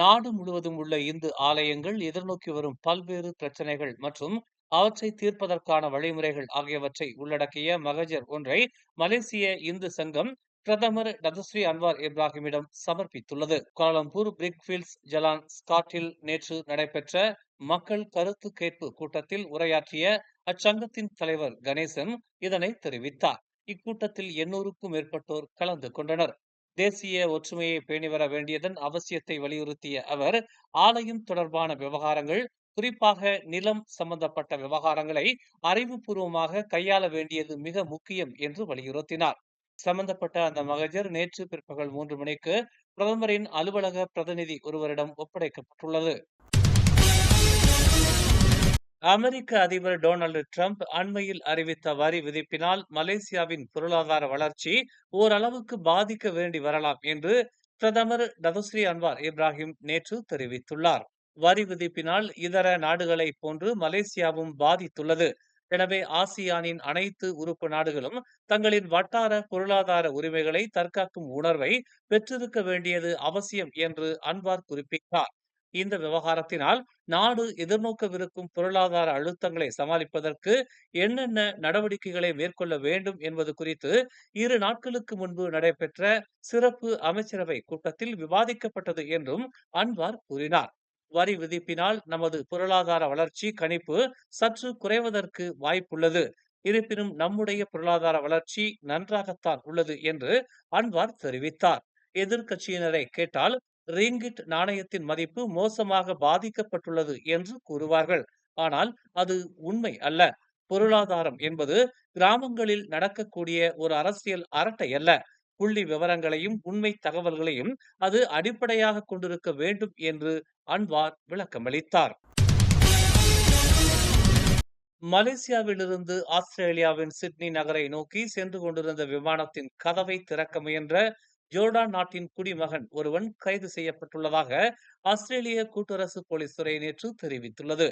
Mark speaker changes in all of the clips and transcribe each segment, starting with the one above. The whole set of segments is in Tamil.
Speaker 1: நாடு முழுவதும் உள்ள இந்து ஆலயங்கள் எதிர்நோக்கி வரும் பல்வேறு பிரச்சனைகள் மற்றும் அவற்றை தீர்ப்பதற்கான வழிமுறைகள் ஆகியவற்றை உள்ளடக்கிய மகஜர் ஒன்றை மலேசிய இந்து சங்கம் பிரதமர் டதஸ்ரீ அன்வார் இப்ராஹிமிடம் சமர்ப்பித்துள்ளது. கோலாலம்பூர் பிரிக்ஃபீல்ட்ஸ் ஜலான் ஸ்காட்டில் நேற்று நடைபெற்ற மக்கள் கருத்து கேட்பு கூட்டத்தில் உரையாற்றிய அச்சங்கத்தின் தலைவர் கணேசன் இதனை தெரிவித்தார். இக்கூட்டத்தில் எண்ணூறுக்கும் மேற்பட்டோர் கலந்து கொண்டனர். தேசிய ஒற்றுமையை பேணி வர வேண்டியதன் அவசியத்தை வலியுறுத்திய அவர் ஆலயம் தொடர்பான விவகாரங்கள் குறிப்பாக நிலம் சம்பந்தப்பட்ட விவகாரங்களை அறிவுபூர்வமாக கையாள வேண்டியது மிக முக்கியம் என்று வலியுறுத்தினார். சம்பந்தப்பட்ட அந்த மகஜர் நேற்று பிற்பகல் மூன்று மணிக்கு பிரதமரின் அலுவலக பிரதிநிதி ஒருவரிடம் ஒப்படைக்கப்பட்டுள்ளது. அமெரிக்க அதிபர் டொனால்டு டிரம்ப் அண்மையில் அறிவித்த வரி விதிப்பினால் மலேசியாவின் பொருளாதார வளர்ச்சி ஓரளவுக்கு பாதிக்க வேண்டி வரலாம் என்று பிரதமர் டதுஸ்ரீ அன்வார் இப்ராஹிம் நேற்று தெரிவித்துள்ளார். வரி விதிப்பினால் இதர நாடுகளைப் போன்று மலேசியாவும் பாதித்துள்ளது. எனவே ஆசியானின் அனைத்து உறுப்பு நாடுகளும் தங்களின் வட்டார பொருளாதார உரிமைகளை தற்காக்கும் உணர்வை பெற்றிருக்க வேண்டியது அவசியம் என்று அன்வார் குறிப்பிட்டார். இந்த விவகாரத்தினால் நாடு எதிர்நோக்கவிருக்கும் பொருளாதார அழுத்தங்களை சமாளிப்பதற்கு என்னென்ன நடவடிக்கைகளை மேற்கொள்ள வேண்டும் என்பது குறித்து இரு நாட்களுக்கு முன்பு நடைபெற்ற சிறப்பு அமைச்சரவை கூட்டத்தில் விவாதிக்கப்பட்டது என்றும் அன்வார் கூறினார். வரி விதிப்பினால் நமது பொருளாதார வளர்ச்சி கணிப்பு சற்று குறைவதற்கு வாய்ப்புள்ளது. இருப்பினும் நம்முடைய பொருளாதார வளர்ச்சி நன்றாகத்தான் உள்ளது என்று அன்வார் தெரிவித்தார். எதிர்கட்சியினரை கேட்டால் ரீங்கிட் நாணயத்தின் மதிப்பு மோசமாக பாதிக்கப்பட்டுள்ளது என்று கூறுவார்கள். ஆனால் அது உண்மை அல்ல. பொருளாதாரம் என்பது கிராமங்களில் நடக்கக்கூடிய ஒரு அரசியல் அரட்டை அல்ல. புள்ளி விவரங்களையும் உண்மை தகவல்களையும் அது அடிப்படையாக கொண்டிருக்க வேண்டும் என்று அன்வார் விளக்கமளித்தார். மலேசியாவிலிருந்து ஆஸ்திரேலியாவின் சிட்னி நகரை நோக்கி சென்று கொண்டிருந்த விமானத்தின் கதவை திறக்க முயன்ற ஜோர்டான் நாட்டின் குடிமகன் ஒருவன் கைது செய்யப்பட்டுள்ளதாக ஆஸ்திரேலிய கூட்டரசு போலீஸ் துறை நேற்று தெரிவித்துள்ளது.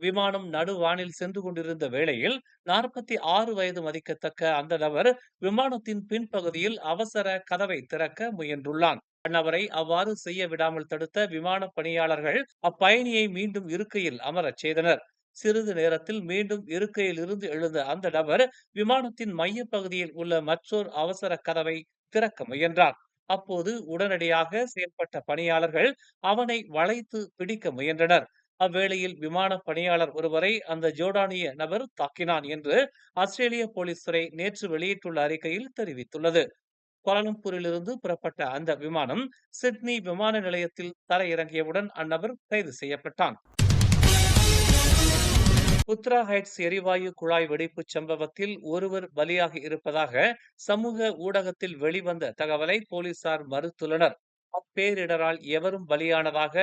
Speaker 1: விமானம் நடுவானில் சென்று கொண்டிருந்த வேளையில் நாற்பத்தி ஆறு வயது மதிக்கத்தக்க அந்த நபர் விமானத்தின் பின்பகுதியில் அவசர கதவை திறக்க முயன்றுள்ளான். அந்நபரை அவ்வாறு செய்ய விடாமல் தடுத்த விமான பணியாளர்கள் அப்பயணியை மீண்டும் இருக்கையில் அமரச் செய்தனர். சிறிது நேரத்தில் மீண்டும் இருக்கையில் இருந்து எழுந்த அந்த நபர் விமானத்தின் மைய பகுதியில் உள்ள மற்றொரு அவசர கதவை திறக்க முயன்றான். அப்போது உடனடியாக செயல்பட்ட பணியாளர்கள் அவனை வளைத்து பிடிக்க முயன்றனர். அவ்வேளையில் விமான பணியாளர் ஒருவரை அந்த ஜோர்டானிய நபர் தாக்கினான் என்று ஆஸ்திரேலிய போலீஸ் துறை நேற்று வெளியிட்டுள்ள அறிக்கையில் தெரிவித்துள்ளது. கோலாலம்பூரிலிருந்து புறப்பட்ட அந்த விமானம் சிட்னி விமான நிலையத்தில் தரையிறங்கியவுடன் அந்நபர் கைது செய்யப்பட்டான். உத்ரா ஹைட்ஸ் எரிவாயு குழாய் வெடிப்பு சம்பவத்தில் ஒருவர் பலியாகி இருப்பதாக சமூக ஊடகத்தில் வெளிவந்த தகவலை போலீசார் மறுத்துள்ளனர். அப்பேரிடரால் எவரும் பலியானதாக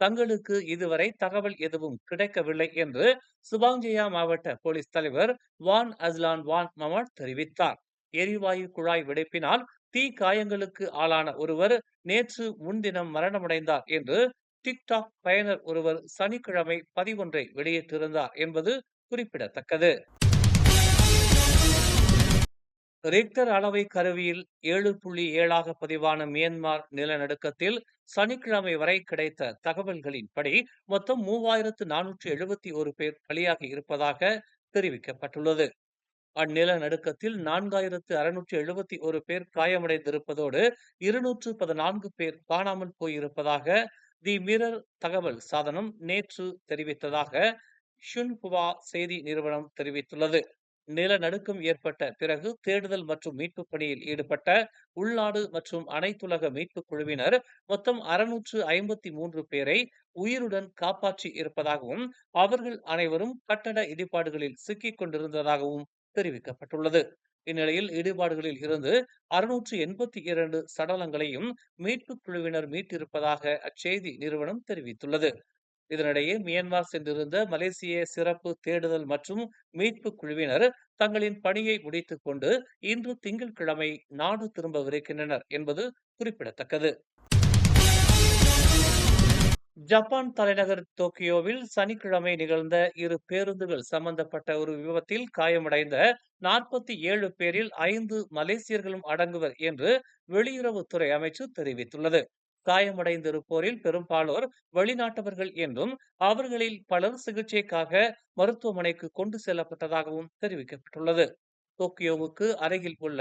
Speaker 1: தங்களுக்கு இதுவரை தகவல் எதுவும் கிடைக்கவில்லை என்று சுபாங்ஜயா மாவட்ட போலீஸ் தலைவர் வான் அஸ்லான் வான் மமட் தெரிவித்தார். எரிவாயு குழாய் வெடிப்பினால் தீ காயங்களுக்கு ஆளான ஒருவர் நேற்று முன்தினம் மரணமடைந்தார் என்று டிக்டாக் பயனர் ஒருவர் சனிக்கிழமை பதிவொன்றை வெளியிட்டிருந்தார் என்பது குறிப்பிடத்தக்கது. ரிக்டர் அளவை கருவியில் ஏழு புள்ளி ஏழாக பதிவான மியான்மர் நிலநடுக்கத்தில் சனிக்கிழமை வரை கிடைத்த தகவல்களின்படி மொத்தம் மூவாயிரத்து நானூற்று எழுபத்தி ஒரு பேர் பலியாகி இருப்பதாக தெரிவிக்கப்பட்டுள்ளது. அந்நிலநடுக்கத்தில் நான்காயிரத்து அறுநூற்று எழுபத்தி ஒரு பேர் காயமடைந்திருப்பதோடு இருநூற்று பதினான்கு பேர் காணாமல் போயிருப்பதாக தி மிரர் தகவல் சாதனம் நேற்று தெரிவித்ததாக ஷுன்புவா செய்தி நிறுவனம் தெரிவித்துள்ளது. நிலநடுக்கம் ஏற்பட்ட பிறகு தேடுதல் மற்றும் மீட்பு பணியில் ஈடுபட்ட உள்நாடு மற்றும் அனைத்துலக மீட்புக் குழுவினர் மொத்தம் அறுநூற்று ஐம்பத்தி மூன்று பேரை உயிருடன் காப்பாற்றி இருப்பதாகவும் அவர்கள் அனைவரும் கட்டட இடிபாடுகளில் சிக்கிக் கொண்டிருந்ததாகவும் தெரிவிக்கப்பட்டுள்ளது. இந்நிலையில் இடிபாடுகளில் இருந்து அறுநூற்று எண்பத்தி இரண்டு சடலங்களையும் மீட்புக் குழுவினர் மீட்டிருப்பதாக அச்செய்தி நிறுவனம் தெரிவித்துள்ளது. இதனிடையே மியான்மர் சென்றிருந்த மலேசிய சிறப்பு தேடுதல் மற்றும் மீட்பு குழுவினர் தங்களின் பணியை முடித்துக் கொண்டு இன்று திங்கட்கிழமை நாடு திரும்பவிருக்கின்றனர் என்பது குறிப்பிடத்தக்கது. ஜப்பான் தலைநகர் டோக்கியோவில் சனிக்கிழமை நிகழ்ந்த இரு பேருந்துகள் சம்பந்தப்பட்ட ஒரு விபத்தில் காயமடைந்த நாற்பத்தி ஏழு பேரில் ஐந்து மலேசியர்களும் அடங்குவர் என்று வெளியுறவுத்துறை அமைச்சு தெரிவித்துள்ளது. காயமடைந்திருப்போரில் பெரும்பாலோர் வெளிநாட்டவர்கள் என்றும் அவர்களில் பலர் சிகிச்சைக்காக மருத்துவமனைக்கு கொண்டு செல்லப்பட்டதாகவும் தெரிவிக்கப்பட்டுள்ளது. டோக்கியோவுக்கு அருகில் உள்ள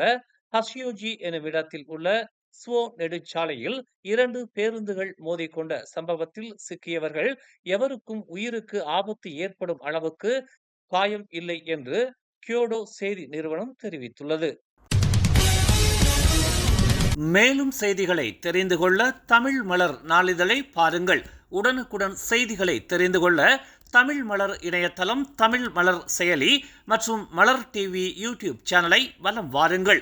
Speaker 1: ஹஷியோஜி எனும் இடத்தில் உள்ள ஸ்வோ நெடுச்சாலையில் இரண்டு பேருந்துகள் மோதிக்கொண்ட சம்பவத்தில் சிக்கியவர்கள் எவருக்கும் உயிருக்கு ஆபத்து ஏற்படும் அளவுக்கு காயம் இல்லை என்று கியோடோ செய்தி நிறுவனம் தெரிவித்துள்ளது.
Speaker 2: மேலும் செய்திகளை தெரிந்து கொள்ள தமிழ் மலர் நாளிதழை பாருங்கள். உடனுக்குடன் செய்திகளை தெரிந்து கொள்ள தமிழ் மலர் இணையதளம் தமிழ் மலர் செயலி மற்றும் மலர் டிவி யூடியூப் சேனலை வலம் வாருங்கள்.